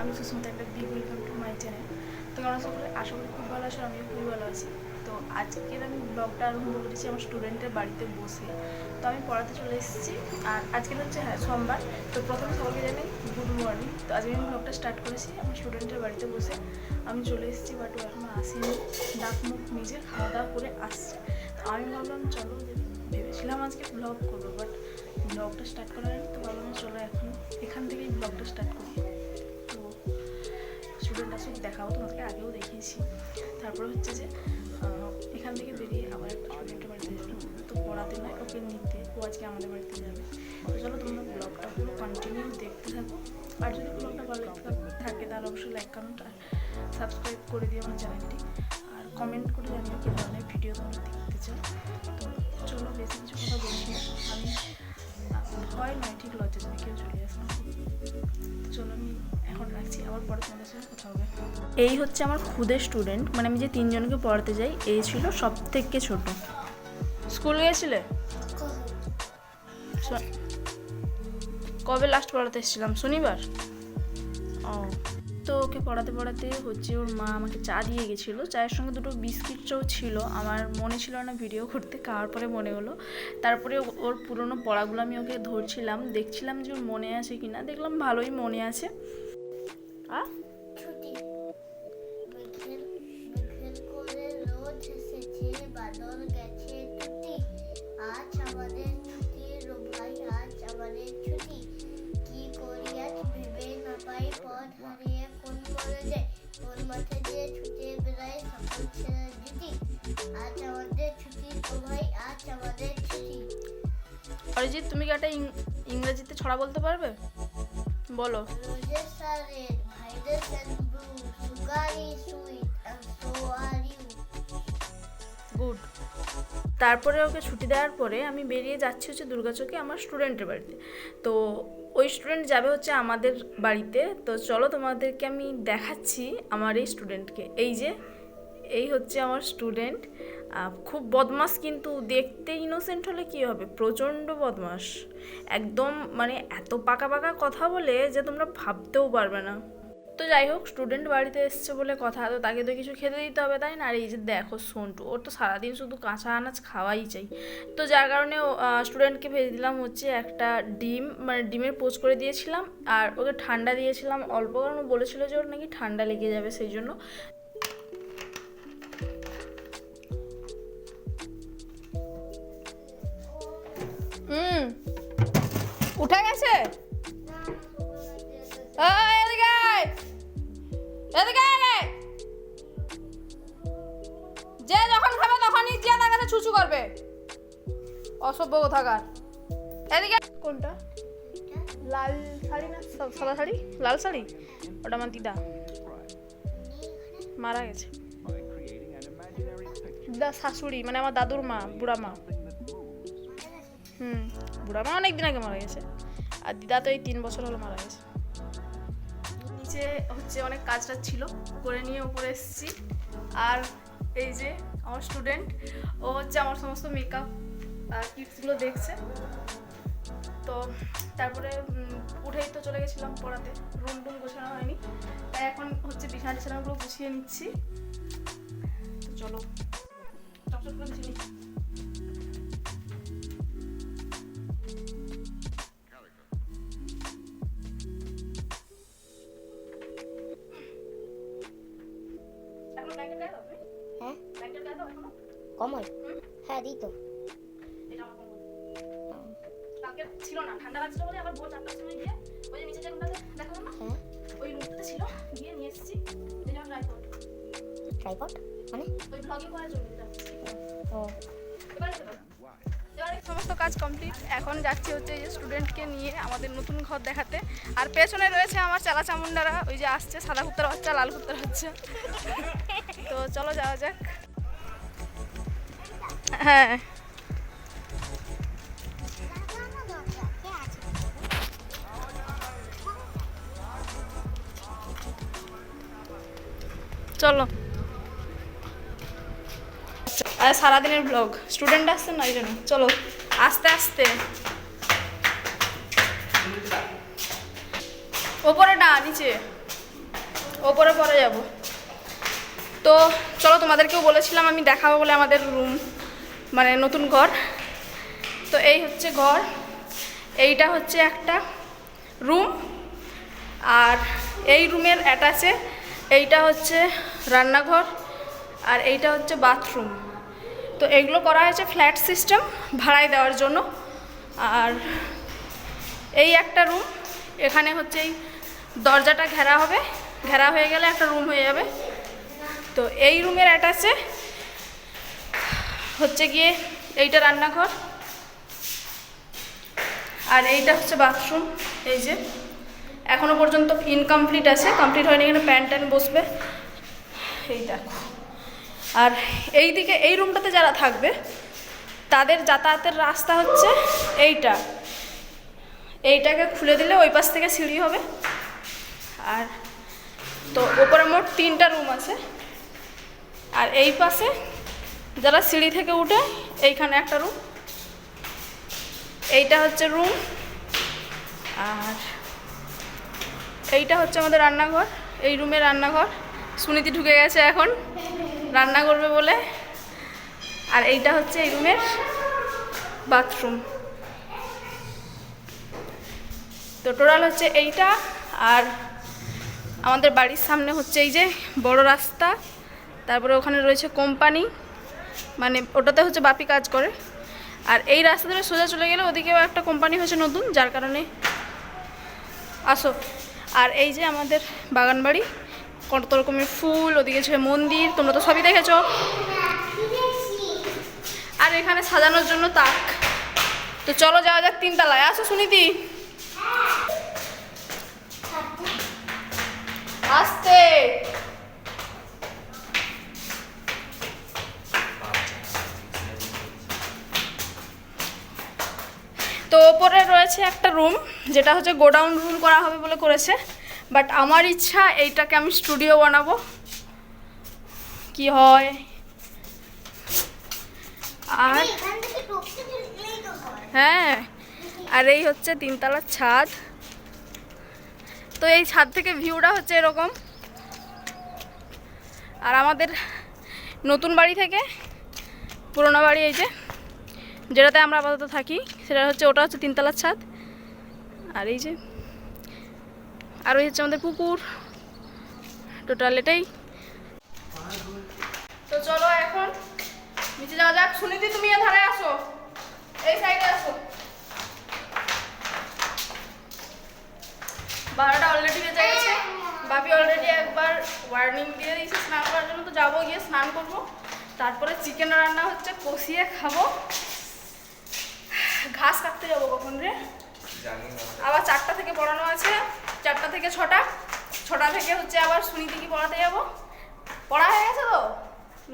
আমি সুস্মিতা একটা big welcome to my channel তো আশা করি আশা করি খুব ভালো আছো আমিও খুবই ভালো আছি। তো আজকের আমি ব্লগটা আরম্ভ করেছি আমার স্টুডেন্টের বাড়িতে বসে। তো আমি পড়াতে চলে এসেছি আর আজকে হচ্ছে হ্যাঁ সোমবার। তো প্রথমে সবাইকে জানাই গুড মর্নিং তো আজকে আমি ব্লগটা স্টার্ট করেছি আমার স্টুডেন্টের বাড়িতে বসে। আমি চলে এসেছি বাট ও এখনও আসেনি। ডাক মুখ নিজে খাওয়া দাওয়া করে আসছে। তো আমি ভাবলাম, চলো ভেবেছিলাম আজকে ব্লগ করব বাট ব্লগটা স্টার্ট করার তো ভাবলাম, চলো এখন এখান থেকেই ব্লগটা স্টার্ট করি। স্টুডেন্ট আসুক দেখাবো তোমাদেরকে আগেও দেখিয়েছি। তারপর হচ্ছে যে এখান থেকে বেরিয়ে আবার একটা বাড়িতে যাব তো পড়াতে নয়, ওকে নিতে। ও আজকে আমাদের বাড়িতে যাবে। তো চলো তোমরা ব্লগটা পুরো কন্টিনিউ দেখতে থাকো। আর যদি ব্লগটা ভালো থাকে তাহলে অবশ্যই লাইক কমেন্ট আর সাবস্ক্রাইব করে দিও আমার চ্যানেলটি আর কমেন্ট করে জানিও কী ধরনের ভিডিও তোমরা দেখতে চাও। তো চলো বেশি কিছু কথা বলছি আমি আহ, ভয় নয় ঠিক লজ্জা যদি কেউ চলে আসে চলো আমি এখন রাখছি আবার পরে তোমাদের সাথে কথা হবে। এই হচ্ছে আমার খুদে স্টুডেন্ট মানে আমি যে তিনজনকে পড়াতে যাই এই ছিল সব থেকে ছোট। স্কুল গিয়েছিলে? কবে? লাস্ট পড়াতে এসেছিলাম? শনিবার? তো ওকে পড়াতে পড়াতে হচ্ছে ওর মা আমাকে চা দিয়ে গেছিল। চায়ের সঙ্গে দুটো বিস্কিটটাও ছিল। আমার মনে ছিল না ভিডিও করতে, খাওয়ার পরে মনে হলো। তারপরে ওর পুরনো পড়াগুলো আমি ওকে ধরছিলাম। দেখছিলাম যে ওর মনে আছে কি না দেখলাম ভালোই মনে আছে। ছুটি। কলেজে কোন মাঠে দিয়ে ছুটে বেড়াই সকল ছেলে জুটি আজ আমাদের ছুটি রো ভাই আজ আমাদের ছুটি। অরিজিৎ তুমি কি একটা ইংরেজিতে ছড়া বলতে পারবে? বলো। so good. তারপরে ওকে ছুটি দেওয়ার পরে আমি বেরিয়ে যাচ্ছি হচ্ছে দুর্গাচকে আমার স্টুডেন্টের বাড়িতে। তো ওই স্টুডেন্ট যাবে হচ্ছে আমাদের বাড়িতে। তো চলো তোমাদেরকে আমি দেখাচ্ছি আমার এই স্টুডেন্টকে এই যে, এই হচ্ছে আমার স্টুডেন্ট খুব বদমাস কিন্তু, দেখতে ইনোসেন্ট হলে কি হবে? প্রচণ্ড বদমাস একদম মানে এত পাকা পাকা কথা বলে যে তোমরা ভাবতেও পারবে না। তো যাই হোক স্টুডেন্ট বাড়িতে এসছে বলে কথা তো তাকে তো কিছু খেতে দিতে হবে তাই না? আর এই যে দেখো সন্টু ওর তো সারাদিন শুধু কাঁচা আনাজ খাওয়াই চাই। তো যার কারণে স্টুডেন্টকে ভেজে দিলাম হচ্ছে একটা ডিম মানে ডিমের পোচ করে দিয়েছিলাম আর ওকে ঠান্ডা দিয়েছিলাম অল্প কারণ বলেছিল যে ওর নাকি ঠান্ডা লেগে যাবে সেই জন্য। উঠে গেছে? ওই। এদিকে যে যখন খাবে তখনই যে তার কাছে ছুচু করবে। অসভ্য কোথাকার। এদিকে কোনটা? লাল শাড়ি না সাদা শাড়ি? লাল শাড়ি? ওটা আমার দিদা। মারা গেছে। দিদা শাশুড়ি মানে আমার দাদুর মা, বুড়া মা। হুম, বুড়া মা অনেক দিন আগে মারা গেছে। আর দিদা তো এই তিন বছর হলো মারা গেছে। নিচে হচ্ছে অনেক কাজ টাজ ছিল। করে নিয়ে উপরে এসেছি। আর এই যে আমার স্টুডেন্ট ও হচ্ছে আমার সমস্ত মেকআপ কিটসগুলো দেখছে। তো তারপরে উঠেই তো চলে গেছিলাম পড়াতে। রুম টুম গোছানো হয়নি। তাই এখন হচ্ছে বিছানা টিছানাগুলো গুছিয়ে নিচ্ছি। তো চলো। চটচট করে নিচ্ছি। হ্যাঁ? কমল? হ্যাঁ দিই তো। ছিল না ঠান্ডা লাগছিল বলে আবার ভোর চারটার সময় গিয়ে ওই যে নিচে যে রুমটাতে দেখালাম না? হ্যাঁ। ওই রুমটাতে ছিল গিয়ে নিয়ে এসেছি। এই যেমন ট্রাইপড ট্রাইপড মানে? ওই ব্লগিং করার জন্য ও। এবার সমস্ত কাজ কমপ্লিট এখন যাচ্ছি হচ্ছে যে স্টুডেন্টকে নিয়ে আমাদের নতুন ঘর দেখাতে। আর পেছনে রয়েছে আমার চালা চামুন্ডারা ওই যে আসছে, সাদা কুত্তার বাচ্চা, লাল কুত্তার বাচ্চা। তো চলো যাওয়া যাক। হ্যাঁ। চলো। আর সারাদিনের ব্লগ স্টুডেন্ট আসছে না, এই জন্য। চলো। আস্তে আস্তে। ওপরে না, নিচে। ওপরে, পরে যাব। তো চলো, তোমাদেরকেও বলেছিলাম আমি দেখাবো বলে আমাদের রুম মানে নতুন ঘর। তো এই হচ্ছে ঘর। এইটা হচ্ছে একটা রুম আর এই রুমের অ্যাটাচে এইটা হচ্ছে রান্নাঘর। আর এইটা হচ্ছে বাথরুম তো এগুলো করা হয়েছে ফ্ল্যাট সিস্টেম ভাড়ায় দেওয়ার জন্য। আর এই একটা রুম, এখানে হচ্ছে এই দরজাটা ঘেরা হবে। ঘেরা হয়ে গেলে একটা রুম হয়ে যাবে। তো এই রুমের অ্যাটাচে হচ্ছে গিয়ে এইটা রান্নাঘর। আর এইটা হচ্ছে বাথরুম, এই যে। এখনও পর্যন্ত ইনকমপ্লিট আছে। কমপ্লিট হয়নি এখানে প্যান ট্যান বসবে। এই দেখো। আর এই দিকে এই রুমটাতে যারা থাকবে, তাদের যাতায়াতের রাস্তা হচ্ছে এইটা। এইটাকে খুলে দিলে ওই পাশ থেকে সিঁড়ি হবে। আর তো ওপরে মোট তিনটা রুম আছে। আর এই পাশে যারা সিঁড়ি থেকে উঠে, এইখানে একটা রুম। এইটা হচ্ছে রুম। আর এইটা হচ্ছে আমাদের রান্নাঘর। এই রুমে রান্নাঘর। সুনীতি ঢুকে গেছে এখন। রান্না করবে বলে। আর এইটা হচ্ছে এই রুমের বাথরুম তো টোটাল হচ্ছে এইটা, আর আমাদের বাড়ির সামনে হচ্ছে এই যে বড় রাস্তা। তারপরে ওখানে রয়েছে কোম্পানি মানে ওটাতে হচ্ছে বাপি কাজ করে। আর এই রাস্তা ধরে সোজা চলে গেলে ওদিকেও একটা কোম্পানি হয়েছে নতুন, যার কারণে। আসো। আর এই যে আমাদের বাগান বাড়ি কত রকমের ফুল, ওদিকে ছিল মন্দির, তোমরা তো সবই দেখেছ। আর এখানে সাজানোর জন্য তাক। তো চলো যাওয়া যাক তিনতলায়। আসো সুনীতি। আসতে। তো ওপরে রয়েছে একটা রুম যেটা হচ্ছে গোডাউন রুম করা হবে বলে করেছে। বাট আমার ইচ্ছা এইটাকে আমি স্টুডিও বানাবো। কি হয়? আর হ্যাঁ আর এই হচ্ছে তিনতলার ছাদ। তো এই ছাদ থেকে ভিউটা হচ্ছে এরকম। আর আমাদের নতুন বাড়ি থেকে, পুরোনো বাড়ি এই যে, যেটাতে আমরা আপাতত থাকি, সেটা হচ্ছে, ওটা হচ্ছে তিনতলার ছাদ। আর এই যে আর ওই হচ্ছে আমাদের পুকুর। টোটাল এটাই। তো চলো এখন নিচে যাওয়া যাক। সুনীতি, তুমি ধারে আসো। এই সাইডে আসো। বারোটা অলরেডি বেজে গেছে। বাপি অলরেডি একবার ওয়ার্নিং দিয়ে দিয়েছে স্নান করার জন্য। তো যাব গিয়ে স্নান করব। তারপরে চিকেন রান্না হচ্ছে, কষিয়ে খাব। ঘাস কাটতে যাব কখন রে? আবার চারটা থেকে পড়ানো আছে চারটা থেকে ছটা। ছটা থেকে হচ্ছে আবার সুনীতি কি পড়াতে যাব? পড়া হয়ে গেছে তো?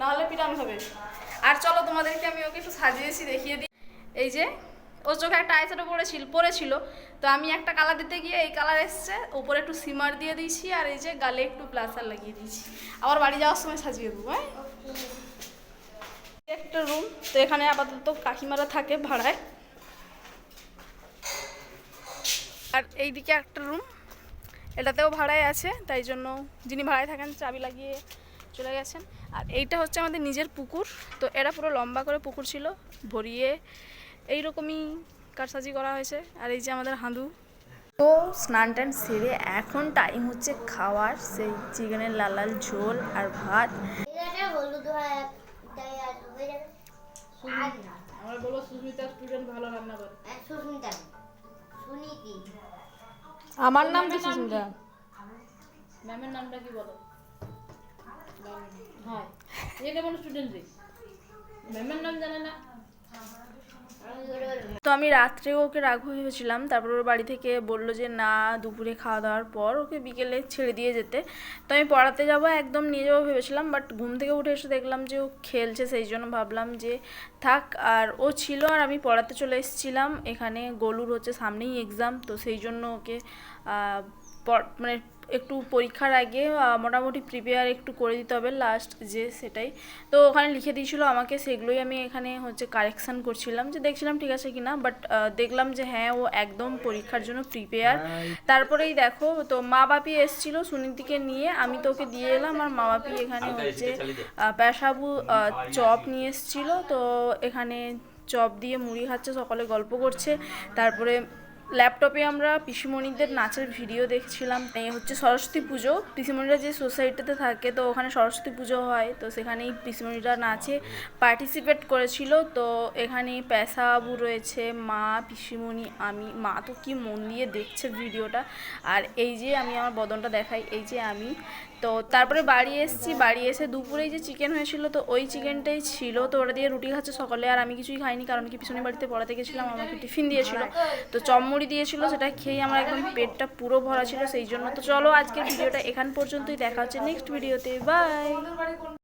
নাহলে পিটান হবে। আর চলো তোমাদেরকে আমি ওকে একটু সাজিয়েছি দেখিয়ে দিই। এই যে ওর চোখে একটা আইশ্যাডো পড়েছিল পড়েছিল। তো আমি একটা কালার দিতে গিয়ে এই কালার এসছে। উপরে একটু সিমার দিয়ে দিয়েছি আর এই যে গালে একটু প্লাস্টার লাগিয়ে দিয়েছি। আবার বাড়ি যাওয়ার সময় সাজিয়ে দেবো হ্যাঁ? একটা রুম তো এখানে আপাতত কাকিমারা থাকে ভাড়ায়। আর এইদিকে একটা রুম এটাতেও ভাড়ায় আছে, তাই জন্য যিনি ভাড়ায় থাকেন চাবি লাগিয়ে চলে গেছেন। আর এইটা হচ্ছে আমাদের নিজের পুকুর, তো এরা পুরো লম্বা করে পুকুর ছিল, ভরিয়ে এইরকমই কারসাজি করা হয়েছে। আর এই যে আমাদের হাঁদু। তো স্নান টান সেরে এখন টাইম হচ্ছে খাওয়ার, সেই চিকেনের লাল লাল ঝোল আর ভাত। সুস্মিতা স্টুডেন্ট ভালো রান্না করে সুস্মিতা। সুনীতি আমার নাম কি সুস্মিতা? ম্যামের নামটা কি বলো? হয় এ কেমন স্টুডেন্ট রে। ম্যামের নাম জানে না? তো আমি রাত্রেও ওকে রাগ হয়েছিলাম তারপর ওর বাড়ি থেকে বলল যে, না, দুপুরে খাওয়া দাওয়ার পর ওকে বিকেলে ছেড়ে দিয়ে যেতে। তো আমি পড়াতে যাব একদম নিয়ে যাব ভেবেছিলাম বাট ঘুম থেকে উঠে এসে দেখলাম যে ও খেলছে, সেই জন্য ভাবলাম যে, থাক। আর ও ছিল আর আমি পড়াতে চলে এসেছিলাম, এখানে গলুর হচ্ছে সামনেই এক্সাম তো সেই জন্য ওকে মানে একটু পরীক্ষার আগে মোটামুটি প্রিপেয়ার একটু করে দিতে হবে লাস্ট যে সেটাই। তো ওখানে লিখে দিয়েছিল আমাকে সেগুলোই আমি এখানে হচ্ছে কারেকশান করছিলাম যে দেখছিলাম ঠিক আছে কিনা বাট দেখলাম যে হ্যাঁ ও একদম পরীক্ষার জন্য প্রিপেয়ার তারপরেই দেখো তো মা বাপি এসেছিল সুনীতিকে নিয়ে আমি তো ওকে দিয়ে এলাম আর মা বাপি এখানে হচ্ছে পেশাবু চপ নিয়ে এসেছিল তো এখানে চপ দিয়ে মুড়ি খাচ্ছে সকলে গল্প করছে। তারপরে ল্যাপটপে আমরা পিসিমণিদের নাচের ভিডিও দেখছিলাম এই হচ্ছে সরস্বতী পুজো। পিসিমণিরা যে সোসাইটিতে থাকে, তো ওখানে সরস্বতী পুজো হয়, তো সেখানেই পিসিমণিরা নাচে পার্টিসিপেট করেছিল। তো এখানে পেশাবু রয়েছে, মা, পিসিমণি, আমি, মা তো কি মন দিয়ে দেখছে ভিডিওটা আর এই যে আমি আমার বদনটা দেখাই, এই যে আমি। তো তারপরে বাড়ি এসেছি, বাড়ি এসে দুপুরেই যে চিকেন হয়েছিল, তো ওই চিকেনটাই ছিল। তো ওটা দিয়ে রুটি খাচ্ছে সকালে, আর আমি কিছুই খাইনি, কারণ কি পিছনে বাড়িতে পড়াতে গেছিলাম, আমাকে টিফিন দিয়েছিল। তো চমমুড়ি দিয়েছিল, সেটা খেয়ে আমার একদম পেটটা পুরো ভরা ছিল, সেই জন্য তো চলো আজকের ভিডিওটা এখান পর্যন্তই, দেখা হচ্ছে নেক্সট ভিডিওতে বাই